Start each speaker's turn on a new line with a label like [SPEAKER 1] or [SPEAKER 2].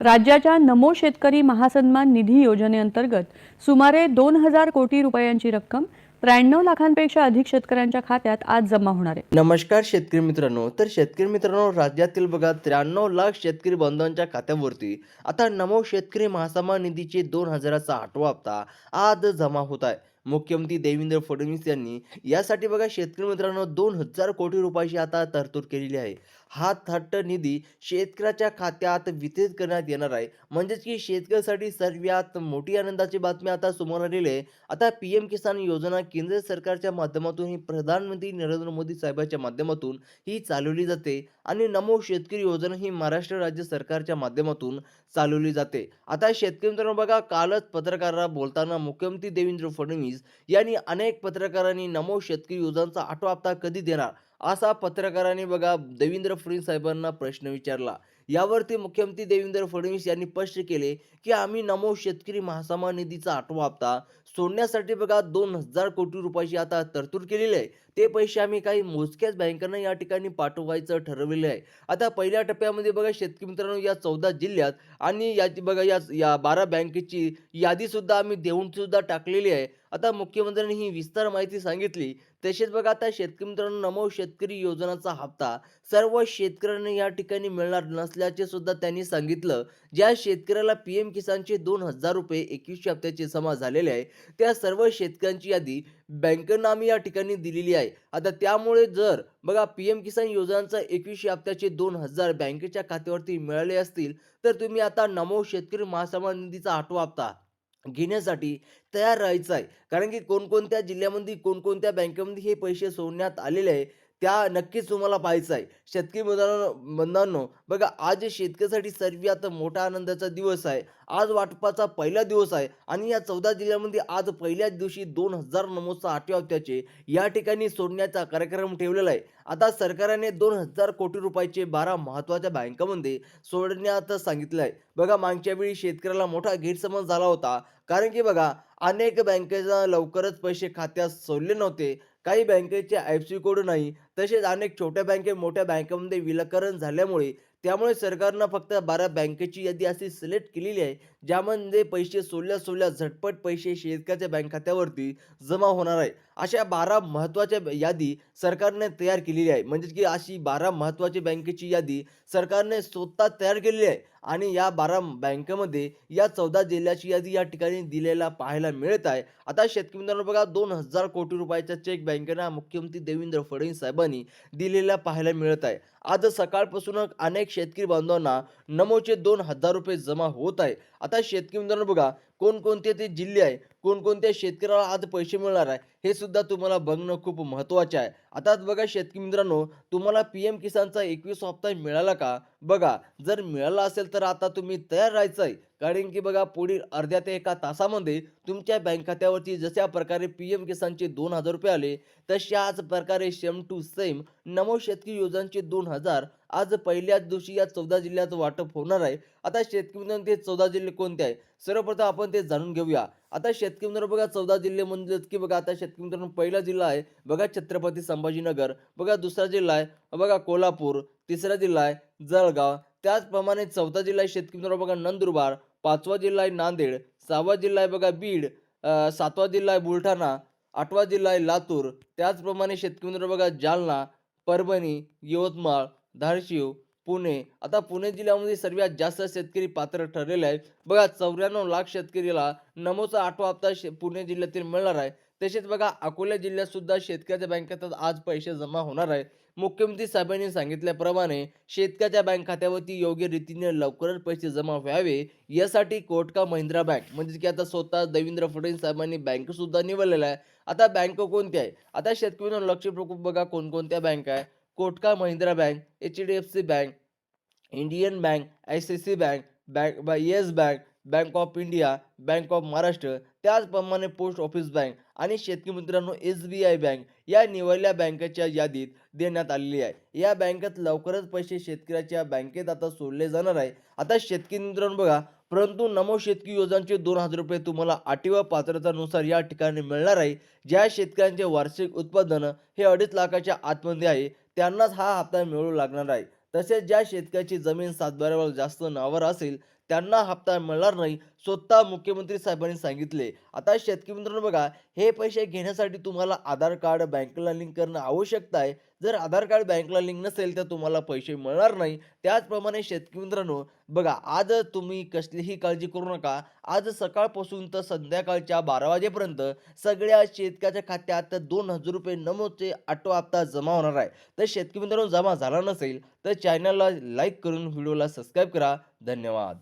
[SPEAKER 1] राज्याच्या नमो शेतकरी महासन्मान निधी योजनेअंतर्गत सुमारे दोन हजार कोटी रुपयांची रक्कम त्र्याण्णव लाखांपेक्षा अधिक शेतकऱ्यांच्या खात्यात आज जमा होणार आहे.
[SPEAKER 2] नमस्कार शेतकरी मित्रांनो. तर शेतकरी मित्रांनो राज्यातील बघा त्र्याण्णव लाख शेतकरी बांधवांच्या खात्यावरती आता नमो शेतकरी महासन्मान निधीचे दोन हजाराचा आठवा हप्ता आज जमा होत आहे. मुख्यमंत्री देवेंद्र फडणवीस यांनी यासाठी बघा शेतकरी मित्रांनो दोन हजार कोटी रुपयाची आता तरतूद केलेली आहे. हा थट्ट निधी शेतकऱ्याच्या खात्यात वितरित करण्यात येणार आहे. म्हणजेच की शेतकऱ्यासाठी सर्वात मोठी आनंदाची बातमी आता समोर आलेली आहे. आता पी एम किसान योजना केंद्र सरकारच्या माध्यमातून ही प्रधानमंत्री नरेंद्र मोदी साहेबांच्या माध्यमातून ही चालवली जाते आणि नमो शेतकरी योजना ही महाराष्ट्र राज्य सरकारच्या माध्यमातून चालवली जाते. आता शेतकरी मित्रांनो बघा कालच पत्रकारांना बोलताना मुख्यमंत्री देवेंद्र फडणवीस यांनी अनेक पत्रकारांनी नमो शेतकरी योजनांचा आठवा हप्ता कधी देणार? असा पत्रकारांनी बघा देवेंद्र फडणवीस साहेबांना प्रश्न विचारला. यावरती मुख्यमंत्री देवेंद्र फडणवीस यांनी स्पष्ट केले की आम्ही नमो शेतकरी महासमा निधीचा आठवा हप्ता सोडण्यासाठी बघा दोन हजार कोटी रुपयाची आता तरतूद केलेली आहे. ते पैसे आम्ही काही मोजक्याच बँकांना या ठिकाणी पाठवायचं ठरवलेलं आहे. आता पहिल्या टप्प्यामध्ये बघा शेतकरी मित्रांनो या चौदा जिल्ह्यात आणि याची बघा या या बारा बँकेची यादीसुद्धा आम्ही देऊन सुद्धा टाकलेली आहे. आता मुख्यमंत्र्यांनी ही विस्तार माहिती सांगितली. तसेच बघा आता शेतकरी मित्रांनो नमो शेतकरी योजनाचा हप्ता सर्व शेतकऱ्यांना या ठिकाणी मिळणार नसल्याचे सुद्धा त्यांनी सांगितलं. ज्या शेतकऱ्याला पी एम किसानचे दोन हजार रुपये एकवीसशे हप्त्याचे जमा झालेले आहे त्या सर्व शेतकऱ्यांची यादी बँकेनं आम्ही या ठिकाणी दिलेली आहे. आता त्यामुळे जर बघा पी एम किसान योजनांचा एकवीसशे हप्त्याचे दोन हजार बँकेच्या खात्यावरती मिळाले असतील तर तुम्ही आता नमो शेतकरी महासन्मान निधीचा आठवा हप्ता. घेण्यासाठी तयार राहायचं आहे. कारण की कोणकोणत्या जिल्ह्यामध्ये कोणकोणत्या बँकेमध्ये हे पैसे सोडण्यात आलेले आहे त्या नक्कीच तुम्हाला पाहायचं आहे. शेतकरी मित्रांनो बंधांनो बघा आज शेतकऱ्यासाठी सर्वात मोठा आनंदाचा दिवस आहे. आज वाटपाचा पहिला दिवस आहे आणि या चौदा जिल्ह्यामध्ये आज पहिल्याच दिवशी दोन हजार नमोचा आठव्या या ठिकाणी सोडण्याचा कार्यक्रम ठेवलेला आहे. आता सरकारने दोन हजार कोटी रुपयाचे बारा महत्त्वाच्या बँकामध्ये सोडण्यात सांगितलं आहे. बघा मागच्या वेळी शेतकऱ्याला मोठा गैरसमज झाला होता. कारण की बघा अनेक बँकेचा लवकरच पैसे खात्यात सोडले नव्हते. काही बँकेचे आय सी कोड नाही तसेच अनेक छोट्या बँके मोठ्या बँकेमध्ये विलकरण झाल्यामुळे त्यामुळे सरकारनं फक्त बारा बँकेची यादी अशी सिलेक्ट केलेली आहे ज्यामध्ये पैसे सोडल्या सोडल्या झटपट पैसे शेतकऱ्याच्या बँक खात्यावरती जमा होणार आहे. अशा बारा महत्त्वाच्या यादी सरकारने तयार केलेली आहे म्हणजे की अशी बारा महत्त्वाची बँकेची यादी सरकारने स्वतः तयार केलेली आहे. आणि या बारा बँकेमध्ये या चौदा जिल्ह्याची यादी या ठिकाणी दिलेला पाहायला मिळत आहे. आता शेतकरी मित्रांनो बघा दोन हजार कोटी रुपयाचा चेक बँकेना मुख्यमंत्री देवेंद्र फडणवीस साहेबांनी दिलेला पाहायला मिळत आहे. आज सकाळपासूनच अनेक शेतकरी बांधवांना नमोचे दोन हजार रुपये जमा होत आहे. आता शेतकरी मित्रांनो बघा कोणकोणते ते जिल्हे आहे कोणकोणत्या शेतकऱ्याला आज पैसे मिळणार आहे हे सुद्धा तुम्हाला बघणं खूप महत्त्वाचे आहे. आता बघा शेतकरी मित्रांनो तुम्हाला पी एम किसानचा एकवीस हप्ता मिळाला का? बघा जर मिळाला असेल तर आता तुम्ही तयार राहायचं आहे. कारण की बघा पुढील अर्ध्या ते एका तासामध्ये तुमच्या बँक खात्यावरती जशा प्रकारे पी एम किसानचे दोन हजार रुपये आले तशाच प्रकारे सेम टू सेम नमो शेतकरी योजनांचे दोन हजार आज पहिल्याच दिवशी या चौदा जिल्ह्यात वाटप होणार आहे. आता शेतकरी मित्रांनो ते चौदा जिल्हे कोणते आहे सर्वप्रथम आपण ते जाणून घेऊया. आता शेतकरी मित्रांनो बघा चौदा जिल्हे म्हणजे की बघा आता शेतकरी मित्रांनो पहिला जिल्हा आहे बघा छत्रपती संभाजीनगर बघा दुसरा जिल्हा आहे बघा कोल्हापूर तिसरा जिल्हा आहे जळगाव त्याचप्रमाणे चौथा जिल्हा आहे शेतकरी मित्रांनो बघा नंदुरबार पाचवा जिल्हा आहे नांदेड सहावा जिल्हा आहे बघा बीड सातवा जिल्हा आहे बुलढाणा आठवा जिल्हा आहे लातूर. त्याचप्रमाणे शेतकरी बघा जालना परभणी यवतमाळ धारशिव पुणे. आता पुणे जिल्ह्यामध्ये सर्वात जास्त शेतकरी पात्र ठरलेले आहेत. बघा चौऱ्याण्णव लाख शेतकरीला नमोचा आठवा हप्ता शे- पुणे जिल्ह्यातील मिळणार आहे. तसेच बघा अकोला जिल्ह्यात सुद्धा शेतकऱ्याच्या बँकेत आज पैसे जमा होणार आहे. मुख्यमंत्री साहेबांनी सांगितल्याप्रमाणे शेतकऱ्याच्या बँक खात्यावरती योग्य रीतीने लवकरच पैसे जमा व्हावे यासाठी कोटका महिंद्रा बँक म्हणजे की आता स्वतः देवेंद्र फडणवीस साहेबांनी बँक सुद्धा निवडलेला आहे. आता बँक कोणत्या आहे? आता शेतकऱ्यांना लक्ष प्रकूप बघा कोणकोणत्या बँक आहे? Kotak Mahindra bank H D F C bank Indian bank I C C bank bank yes bank bank of India bank of Maharashtra त्याचप्रमाणे पोस्ट ऑफिस बँक आणि शेतकरी मित्रांनो एस बी आय बँक या निवडल्या बँकेच्या यादीत देण्यात आलेली आहे. या बँकेत लवकरच पैसे शेतकऱ्याच्या बँकेत आता सोडले जाणार आहे. आता शेतकरी मित्रांनो बघा परंतु नमो शेतकी योजनांचे दोन हजार रुपये तुम्हाला आठव्या पात्रतानुसार या ठिकाणी मिळणार आहे. ज्या शेतकऱ्यांचे वार्षिक उत्पादन हे अडीच लाखाच्या आतमध्ये आहे त्यांनाच हा हप्ता मिळू लागणार आहे. तसेच ज्या शेतकऱ्याची जमीन सातबाऱ्यावर जास्त नावावर असेल त्यांना हप्ता मिळणार नाही स्वतः मुख्यमंत्री साहेबांनी सांगितले. आता शेतकरी मित्रांनो बघा हे पैसे घेण्यासाठी तुम्हाला आधार कार्ड बँकेला लिंक करणं आवश्यक आहे. जर आधार कार्ड बँकेला लिंक नसेल तर तुम्हाला पैसे मिळणार नाही. त्याचप्रमाणे शेतकरी मित्रांनो बघा आज तुम्ही कसलीही काळजी करू नका. आज सकाळपासून तर संध्याकाळच्या बारा वाजेपर्यंत सगळ्या शेतकऱ्याच्या खात्यात दोन हजार रुपये नमोचे आटो हप्ता जमा होणार आहे. तर शेतकरी मित्रांनो जमा झाला नसेल तर चॅनलला लाईक करून व्हिडिओला सबस्क्राईब करा. धन्यवाद.